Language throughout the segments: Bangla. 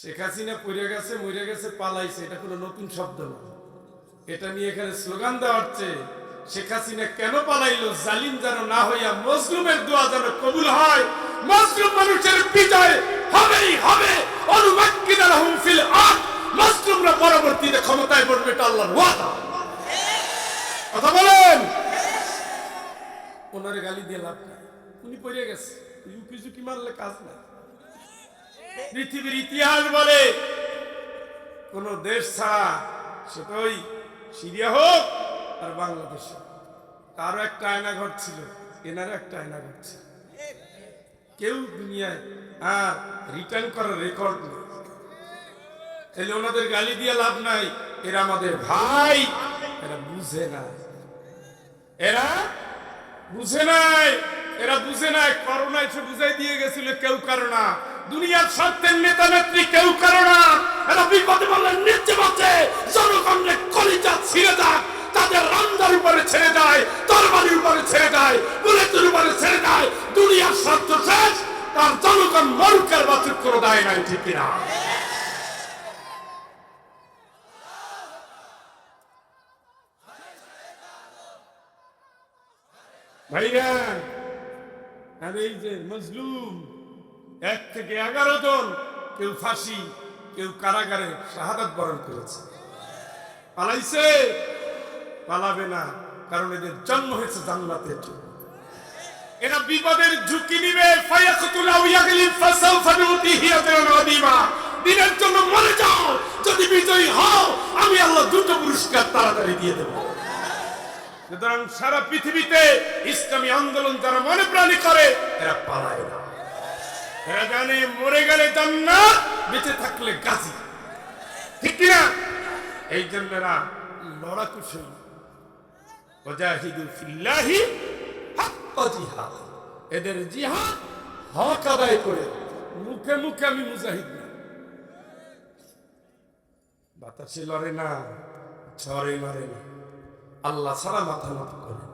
শেখ হাসিনা পড়ে গেছে, মরে গেছে, পালাইছে, এটা কোনো নতুন শব্দ এটা নিয়ে এখানে স্লোগান দেওয়া হচ্ছে, শেখ হাসিনা কেন জালিম যেন না হইয়া মজলুমের দোয়া যেন কবুল হয়, মজলুম মানুষের বিজয় হবেই হবে। আরদ, মজলুমরা পরবর্তীতে ক্ষমতায় বসবে এটা আল্লাহর ওয়াদা। কথা বলেন। ওনারে গালি দিয়ে লাভ নাই। উনি পড়ে গেছে ইউকি মারলে কাজ নাই। পৃথিবীর ইতিহাস বলে কোন দেশ ছাড়া সেটা ওই সিরিয়া হোক আর বাংলাদেশ। তারও একটা আয়না ঘর ছিল, এনারও একটা আয়না ঘর ছিল। কেউ দুনিয়ায় আর রিটার্ন করার রেকর্ড নেই। তাহলে ওনাদের গালি দিয়ে লাভ নাই, এরা আমাদের ভাই, এরা বুঝে না। এরা বুঝে নাই, এরা বুঝে নাই, করোনা এসে বুঝাই দিয়ে গেছিল, কেউ কারও দুনিয়ার স্বার্থের নেতা নেত্রী কেউ কারও না। এরা বিপদে বললেন নিচে বাঁচে জনগণের কলিজা ছিঁড়ে যাক। তাদের রান্দার উপরে ছেড়ে যায়, তরবারির উপরে ছেড়ে যায়, বুলেটের উপরে ছেড়ে যায়। দুনিয়ার স্বার্থ শেষ। তার জনগণ মরুকের করে দেয় নাই, ঠিক কিনা? ভাইরা এই যে মজলুম এক থেকে এগারো জন কেউ ফাঁসি, কেউ কারাগারে শাহাদাত বরণ করেছে। পালাইছে, পালাবে না, কারণ এদের জন্ম হয়েছে জন্য। এরা বিপদের ঝুঁকি নিবে। দিনের জন্য মরে যাও, যদি বিজয়ী হও, আমি আল্লাহ দুটো পুরস্কার তাড়াতাড়ি দিয়ে দেবো। সুতরাং সারা পৃথিবীতে ইসলামী আন্দোলন যারা মনে প্রাণী করে, এরা পালায় না। এরা জানে মরে গেলে জান্নাত, বেঁচে থাকলে গাজী। ঠিক কিনা? এই জন্য এরা লড়াকু সেই। ওজাহিদু ফিল্লাহি হাক্কা জিহাদ। এদের জিহাদ হক আদায় করে মুখে মুখে আমি মুজাহিদ না। বাতাসে লড়ে না, ঝড়ে লড়ে না। আল্লাহ ছাড়া মাথা নত করে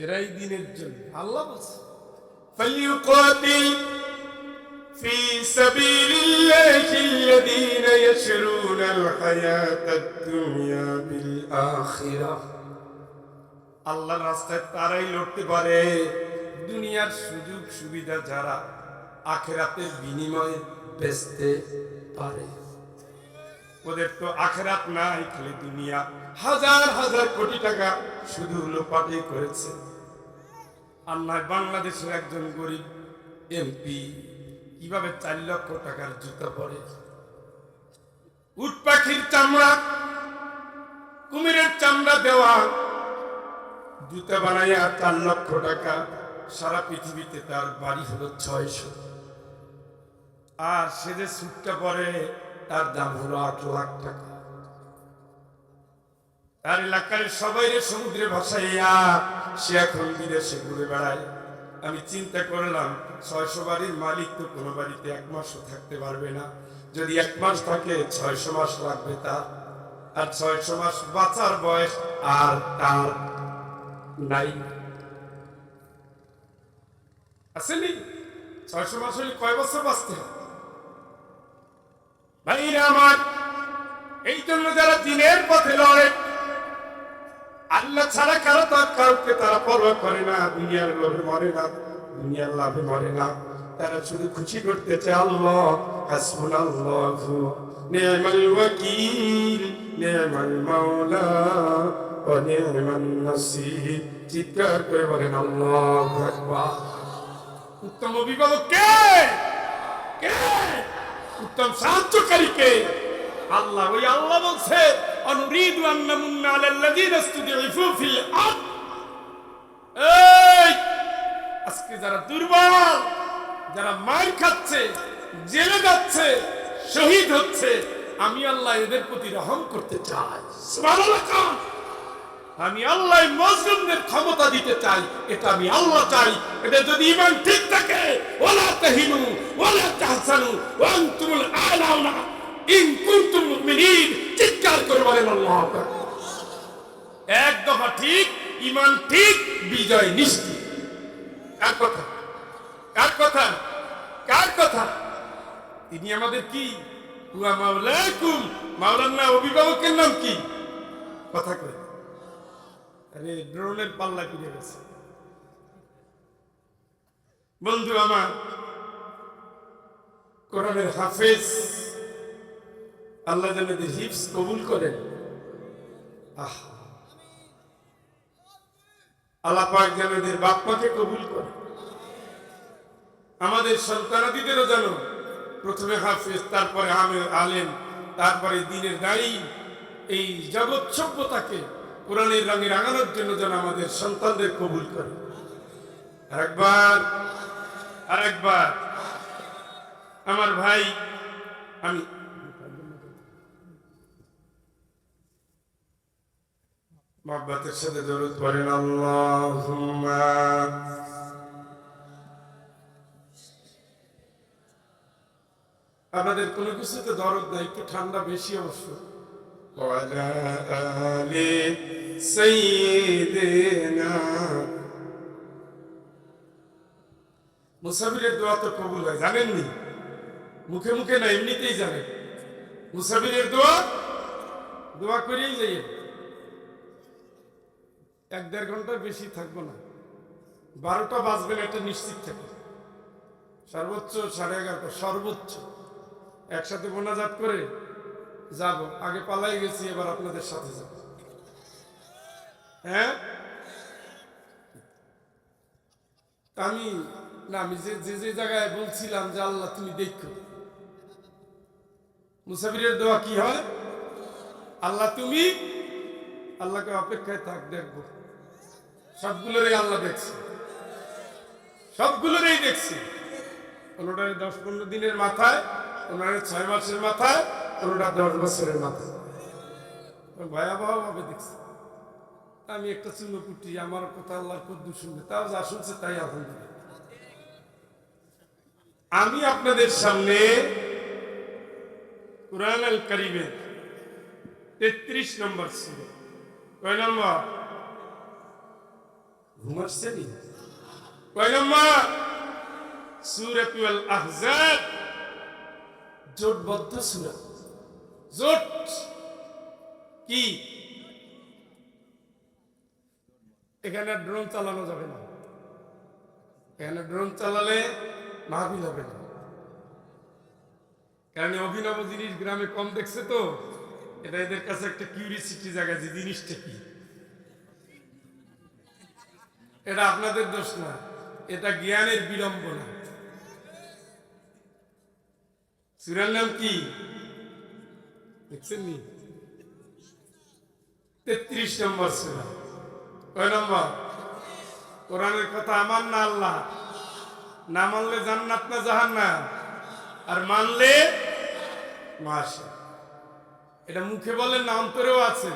এরাই দিনের জন্য। আল্লাহ বলছে فليقاتل في سبيل الله الذين يشرون الحياة الدنيا بالآخرة আল্লাহর রাস্তায় তারাই লড়তে পারে দুনিয়ার সুযোগ সুবিধা যারা আখেরাতের বিনিময়ে বেচতে পারে ওদের তো আখেরাত নাই খালি দুনিয়া হাজার হাজার কোটি টাকা শুধু লোপাটে করেছে আল্লাহ বাংলাদেশের একজন গরিব এমপি, কীভাবে চার লক্ষ টাকার জুতা পরে? উট পাখির চামড়া, কুমিরের চামড়া দেওয়া, জুতা বানাইয়া চার লক্ষ টাকা, সারা পৃথিবীতে তার বাড়ি হলো ছয়শো। আর সে যে সুটটা পরে, তার দাম হলো আট লাখ টাকা। তার এলাকার সবাই সমুদ্রে ভাসাইয়া সে এখন বিদেশে ঘুরে বেড়ায়। আমি চিন্তা করলাম, ছয়শো বাড়ির মালিক তো কোনো বাড়িতে এক মাসও থাকতে পারবে না। যদি এক মাস থাকে, ছয়শো মাস লাগবে তার। আর ছয়শো মাস বাঁচার বয়স আর তার নাই। আসেনি? ছয়শো মাস হলে কয় বছর বাঁচতে হবে? ভাইরা আমার, এই জন্য যারা দিনের পথে লড়ে আল্লাহ ছাড়া কারও তার কাউকে তারা পরোয়া করে না। দুনিয়ার লোভে মরে না, দুনিয়ার লাভে মরে না। তারা শুধু খুশি করতে চায় আল্লাহ হাসবুন আল্লাহ নি'মাল ওয়াকিল নি'মাল মাওলা ওয়া নি'মান নাসির। চিৎকার করে বলেন, আল্লাহু আকবার। উত্তম অভিভাবক কে? কে? উত্তম সাহায্যকারী কে? আল্লাহ ওই আল্লাহ বলছে আজকে যারা দুর্বল, যারা মার খাচ্ছে, জেলে যাচ্ছে, শহীদ হচ্ছে, আমি আল্লাহ এদের প্রতি রহম করতে চাই। আমি আল্লাহ মজলুমদের ক্ষমতা দিতে চাই, এটা আমি আল্লাহ চাই। এটা যদি ইমান ঠিক থাকে ওলা তাহিনু ওলা তাহসানু, ওয়া আনতুমুল আলাউনা, ইন কুনতুম মুমিনিন। চিৎকার করে বলেন, আল্লাহু এক দফা ঠিক ইমান ঠিক, বিজয় নিশ্চিত। কার কথা? কার কথা? কার কথা? তিনি আমাদের কি? হুয়া মাওলাকুম মাওলার অভিভাবকের নাম কি? কথা কয় আরে, ড্রোনের পাল্লা কিনে গেছে। বন্ধু আমার, কোরআনের হাফেজ আল্লাহ এদের হিফস কবুল করেন। আহ। আল্লাহ পাক যেন এদের বাপ্পাকে কবুল করে আমাদের সন্তানাদিদেরও যেন প্রথমে হাফেজ, তারপরে আমের, আলেম, তারপরে দিনের দায়ী, এই জগৎ সভ্যতাকে কোরআনের রঙে রাঙানোর জন্য যেন আমাদের সন্তানদের কবুল করে আরেকবার আরেকবার। আমার ভাই, আমি মহব্বতের সাথে দরুদ পড়েন, আল্লাহুম্মা আপনাদের কোনো কিছুতে দরদ নাই, একটু ঠান্ডা বেশি অবশ্য। মুসাফিরের দোয়া তো কবুল হয়, জানেননি? মুখে মুখে না, এমনিতেই জানেন মুসাফিরের দোয়া দোয়া করেই যাই এক দেড় ঘণ্টার বেশি থাকব না। বারোটা বাজবে এটা নিশ্চিত থাকে সর্বোচ্চ সাড়ে এগারোটা, সর্বোচ্চ। একসাথে মোনাজাত করে যাব। আগে পালাই গেছি, এবার আপনাদের সাথে যাব। হ্যাঁ? আমি, না, আমি যে যে যে জায়গায় বলছিলাম যে আল্লাহ তুমি দেখো। মুসাফিরের দোয়া কি হয়? আল্লাহ তুমি, আল্লাহকে অপেক্ষায় থাক, দেখব। সবগুলোরই আল্লাহ দেখছে। সবগুলোরই দেখছি। কোনোটা দশ পনেরো দিনের মাথায় কোনোটা ছয় মাসের মাথায় কোনোটা দশ বছরের মাথায়। ভয়াবহ ভাবে দেখছি। আমি একটা চুনো কুটি, আমার কথা আল্লাহ কদ্দু শুনবে। তাও যা শুনছে তাই আলহামদুলিল্লাহ। আমি আপনাদের সামনে কোরআন আল করিমের তেত্রিশ নম্বর ছিল কয় নম্বর? ঘুমাচ্ছেনি কয় নম্বর সুরাতুল আহজাব। জোটবদ্ধ সুরা। জোট। কি? এখানে ড্রোন চালানো যাবে না। এখানে ড্রোন চালালে মাহবিল হবে না। কারণ এই অভিনব জিনিস গ্রামে কম দেখছে তো। এটা এদের কাছে একটা কিউরিসিটি জায়গা যে জিনিসটা কি? এটা আপনাদের দোষ না। এটা জ্ঞানের বিড়ম্বনা। সুরের নাম কি? দেখছেন নি তেত্রিশ নম্বর সুরা। কয় নম্বর? কোরআনের কথা আমার না আল্লাহ। না মানলে জান্নাত না জাহান্নাম। আর মানলে মাসা এটা মুখে বলেন না, অন্তরেও আছে।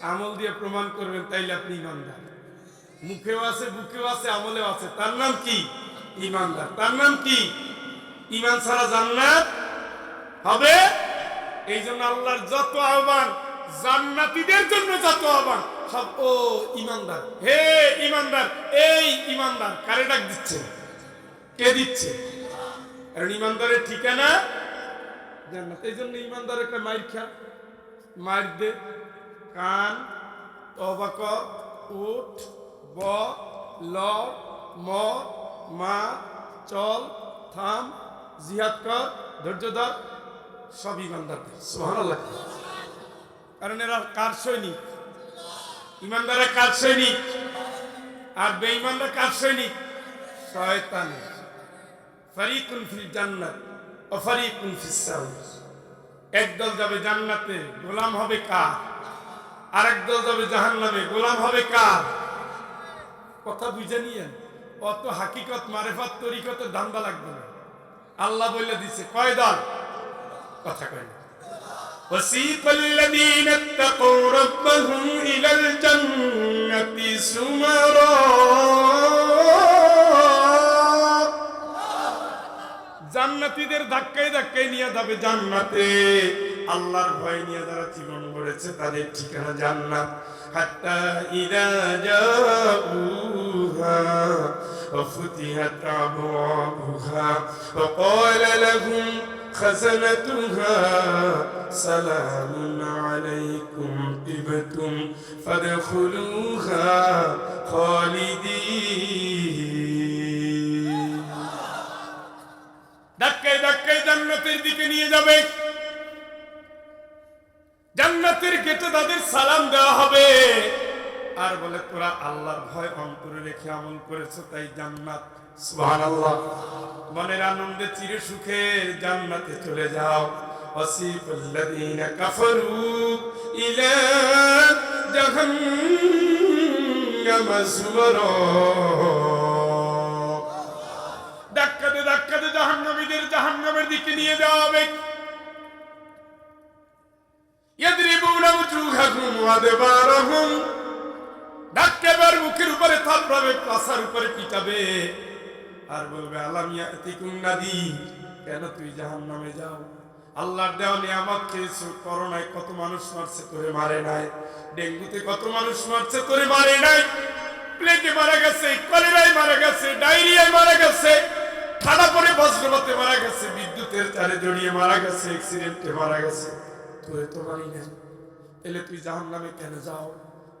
আমল দিয়ে প্রমাণ করবেন, তাইলে আপনি ইমানদার। মুখেও আছে, বুকেও আছে, আমলেও আছে। তার নাম কি? ইমানদার। তার নাম কি? ইমান ছাড়া জান্নাত হবে? এই জন্য আল্লাহর যত আহ্বান, জান্নাতীদের জন্য যত আহ্বান, সব, ও, ইমানদার। হে ইমানদার, এই ইমানদার। কারে ডাক দিচ্ছে? কে দিচ্ছে? কারণ ইমানদারের ঠিকানা জান্নাত। এই জন্য ইমানদার একটা মাইর খা মার দে, কান তবাক উঠ। ব, ল, ম, মা, চল, থাম, জিহাদ কর, ধৈর্য ধর সব ইমানদারদের সুবহানাল্লাহ। কারণ এরা কার সৈনিক? ইমানদারের কার সৈনিক? আর বেঈমানরা কার সৈনিক? শয়তানের। ফারিকুন ফিল জান্নাত ও ফারিকুন ফিস সাউর। একদল যাবে জান্নাতে, গোলাম হবে কার? আরেক দল যাবে জাহান্নামে, গোলাম হবে কার? কথা বুঝে নিয়েন অত হাকিকত মারেফাত তরিকতের ধান্দা লাগবে না আল্লাহ বলে দিছে কয় দল কথা কয় না وسيق الذين اتقوا ربهم إلى الجنة زمرا জান্নাতীদের ধাক্কায় ধাক্কায় নিয়ে যাবে জান্নাতে আল্লাহর ভয় নিয়ে যারা জীবন গড়েছে তাদের ঠিকানা জান্নাত হাত্তা ইদা জাউহা وفتحت أبوابها وقال لهم خزنتها سلام عليكم طبتم فادخلوها خالدين ধাক্কায় ধাক্কায় জান্নাতের দিকে নিয়ে যাবে জান্নাতের গেটে তাদের সালাম দেওয়া হবে আর বলে তোরা আল্লাহর ভয় অন্তরে রেখে আমল করেছো তাই জান্নাত সুবহানাল্লাহ মনের আনন্দে চিরে সুখের জান্নাতে চলে যাও وسيق الذين كفروا إلى جهنم زمرا ধাক্কাতে ধাক্কাতে জাহান্নামীদের জাহান্নামের দিকে নিয়ে যাওয়া হবে মুখের উপরে কত মানুষ মারছে করে মারে নাই। ডেঙ্গুতে কত মানুষ মারছে তোরে মারে নাই। প্লেটে মারা গেছে, কলেরায় মারা গেছে, ডায়রিয়ায় মারা গেছে ঠাডা পরে বজ্রপাতে মারা গেছে, বিদ্যুতের তারে জড়িয়ে মারা গেছে অ্যাক্সিডেন্টে মারা গেছে। তোরে তো মারি নাই। এলে তুই জাহান নামে কেন যাও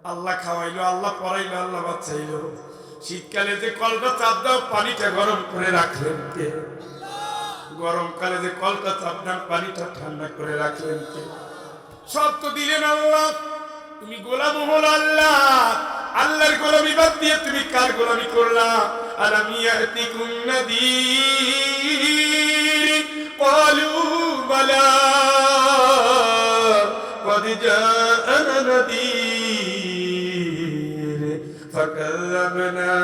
আল্লাহ খাওয়াইলো আল্লাহ পড়াইলো আল্লাহ বাচ্চাইলো শীতকালে যে কলটা চাপ দাও পানিটা গরম করে রাখলেন কে গরমকালে যে কলটা চাপ দাও পানিটা ঠান্ডা করে রাখলেন কে সব তো দিলেন আল্লাহ তুমি গোলাম হল আল্লাহ আল্লাহর গোলামি বাদ দিয়ে তুমি কার গোলামি করলা আর আমি ইয়াতিকুম নাদির قالوا بلى قد جاءنا نذير فكذبنا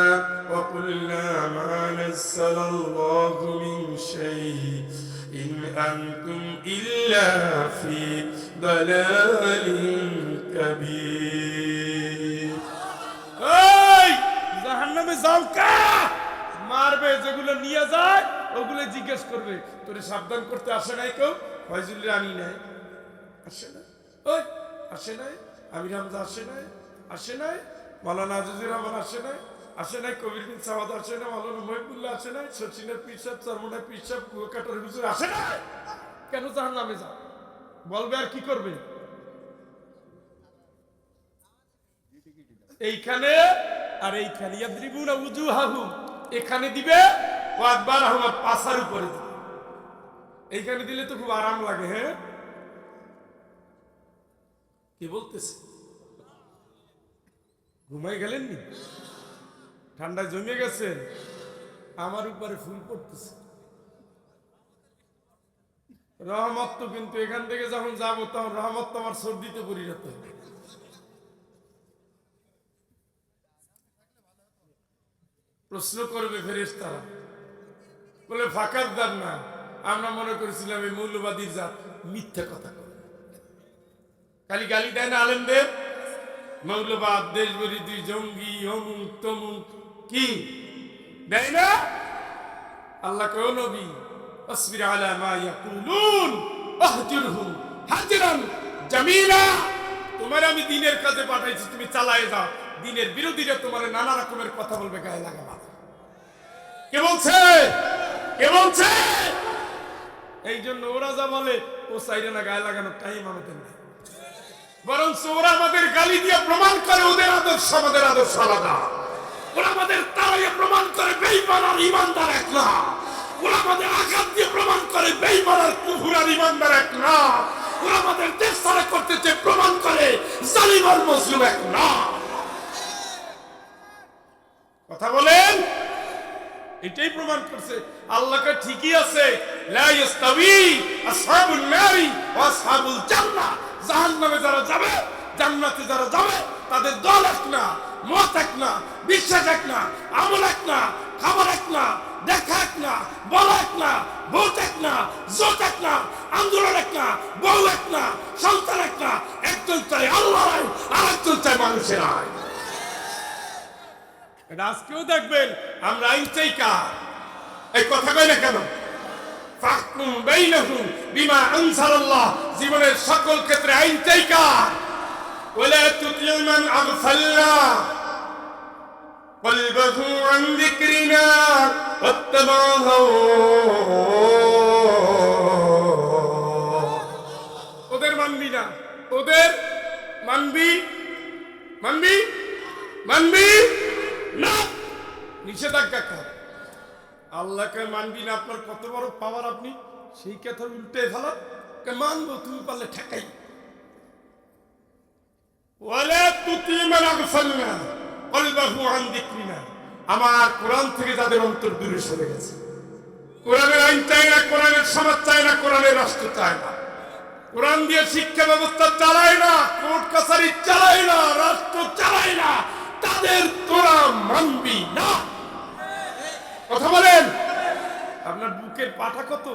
وقلنا ما نزل الله من شيء إن أنتم إلا في ضلال كبير এই জাহান্নামে যাও কা মারবে যেগুলো নিয়ে যায় ওগুলো জিজ্ঞেস করবে তোরে সাবধান করতে আসে নাই কেউ ফয়জুল্লাহ আনি নাই আসে না ওই, আসে নাই, আমির হামজা আসে নাই আসে নাই মালানা আজিজুর রহমান আসে নাই আসে নাই, কবির বিন আসে মালানা মহিবুল্লাহ আসে নাই, সচিনের পিসাব পিসাব কুয়াকাটার হুজুর আসে কেন জাহান নামে যাও? বলবে আর কি করবে? এইখানে আর এইখানে ইয়াদ্রিবুনা উজুহাহুম। এখানে দিবে ও আকবার আহমদ পাশার উপরে এইখানে দিলে তো খুব আরাম লাগে হ্যাঁ? কি বলতেছে? ঘুমাই গেলেন নি? ঠান্ডায় জমে গেছেন আমার উপরে ফুল পড়তেছে। রহমত তো কিন্তু এখান থেকে যখন যাব, তখন রহমত তো আমার সর্দিতে পরিণত প্রশ্ন করবে ফেরেশতারা, বলে, ফাঁকার দাম না। আমরা মনে করেছিলাম এই মৌলবাদীর জাত মিথ্যা কথা। খালি গালি দেয় না আলেমদের? মৌলবাদ দেশ বিরোধী জঙ্গি, অমুক, তমুক, কি? দেয় না? আল্লাহ কেউ নবী অসবির আলা মা ইয়াকুলুন আহজুরহুম হাজরান জামিলা। তোমার আমি দিনের কাজে পাঠাইছি, তুমি চালায়ে যাও। দিনের বিরোধীরা তোমার নানা রকমের কথা বলবে, গায়ে লাগাবা কে বলছে? কে বলছে? এই জন্য ওরা যা বলে, ও সাইরে না গায়ে লাগানোর টাইম আমাদের নেই। বরং ওরা আমাদের গালি দিয়ে প্রমাণ করে, ওদের আদর্শ আমাদের আদর্শ আলাদা। ওরা আমাদের তারাইয়ে প্রমাণ করে, বেইমান আর ইমানদার এক না। ওরা আমাদের আঘাত দিয়ে প্রমাণ করে, বেইমান আর কুফুর আর ইমানদার এক না। ওরা আমাদের দেশ ছাড়া করতে চেয়ে প্রমাণ করে, জালিম আর মুসলিম এক না। কথা বলেন? এটাই প্রমাণ করছে। আল্লাহকে ঠিকই আছে। লা ইস্তাবি আসহাবুন নারি ওয়া আসহাবুল জান্নাহ। জাহান্নামে যারা যাবে জান্নাতে যারা যাবে তাদের দল এক না মত এক না বিশ্বাস এক না আমল এক না খাবার এক না দেখা এক না বলা এক না ভোট এক না জোট এক না আন্দোলন এক না বউ এক না সন্তান এক না একজন চাই আল্লাহ আর একজন চাই মানুষের আয় এটা আজকেও দেখবেন আমরা আইন চাই কার এই কথা কই না কেন ফাহকুম বাইনাহুম বিমা আনসারাল্লাহ জীবনের সকল ক্ষেত্রে আইন চাই কার ওয়ালা তুতিউ মান আগফালনা قلبه عن ذكرنا واتبع هواه ওদের মানবি না ওদের মানবি মানবি মানবি না নিষেধাজ্ঞা কার আল্লাহকে মানবি না, আপনার কত বড় পাওয়ার আপনি? সেই কথা উল্টে ফেলা কে মানবো তুমি পারলে ঠেকাই। আমার কোরআন থেকে তাদের অন্তর দূরে সরে গেছে। কোরআনের আইন চায় না, কোরআনের সমাজ চায় না, কোরআনের রাষ্ট্র চায় না। কোরআন দিয়ে শিক্ষা ব্যবস্থা চালায় না, কোর্ট কাছারি চালায় না, রাষ্ট্র চালায় না। তাদের তোরা মানবি না। কথা বলেন। আপনার বুকের পাঠা কত?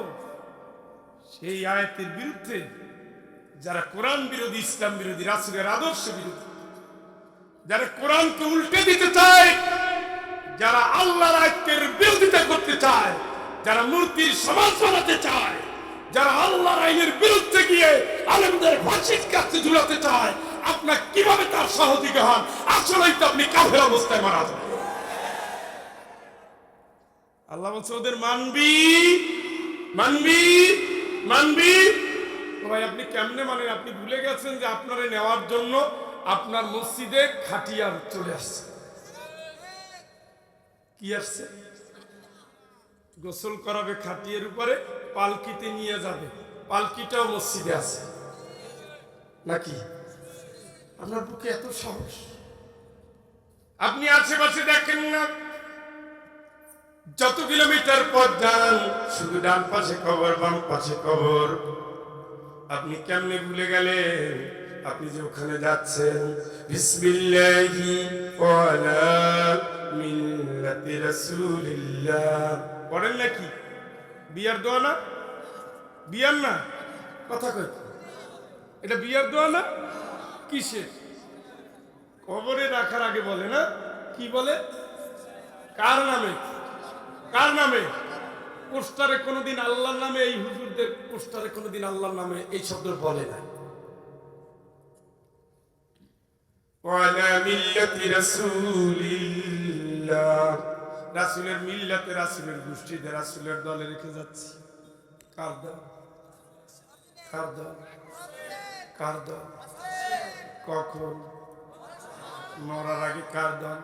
সেই আয়াতের বিরুদ্ধে যারা কোরআন বিরোধী, ইসলাম বিরোধী, রাসুলের আদর্শ বিরোধী, যারা কোরআনকে উল্টে দিতে চায়, যারা আল্লাহর আয়াতের বিরোধিতা করতে চায়, যারা মূর্তির সমাজ বানাতে চায়, যারা আল্লাহর আইনের বিরুদ্ধে গিয়ে আলেমদের ফাঁসির কাছে ঝুলাতে চায়, আপনার কীভাবে তার সহযোগী হন? আসলেই তো আপনি কাফের অবস্থায় মারা যাবেন আল্লাহ বলছে, ওদের মানবি মানবি মানবি। ভাই, আপনি কেমনে মানেন? আপনি ভুলে গেছেন যে আপনারে নেওয়ার জন্য আপনার মসজিদে খাটিয়ার চলে আসছে। কি আসছে? গোসল করাবে খাটিয়ার উপরে, পালকিতে নিয়ে যাবে। পালকিটাও মসজিদে আছে। নাকি? আপনার বুকে এত সাহস। আপনি আশেপাশে দেখেন না। যত কিলোমিটার পথ যান, শুধু ডান পাশে কবর বাম পাশে কবর আপনি কেমনে ভুলে গেলেন? আপনি যে ওখানে যাচ্ছেন, বিসমিল্লাহি ওয়ালা মিল্লাতি রাসূলিল্লাহ। পড়েন নাকি? বিয়ার দোয়া না? বিয়ার না? কথা কই এটা বিয়ার দোয়া না? কিসের? কবরে রাখার আগে বলে না? কি বলে? কার নামে? কার নামে? পোস্টারে কোনোদিন আল্লাহর নামে এই হুজুরদের পোস্টারে কোনোদিন আল্লাহর নামে এই শব্দ বলে না। রাসূলের মিল্লাতে রাসূলের গোষ্ঠীতে রাসূলের দলে রেখে যাচ্ছি। কার দল? কার দল? কার দল? কখন? মরার আগে কার দল?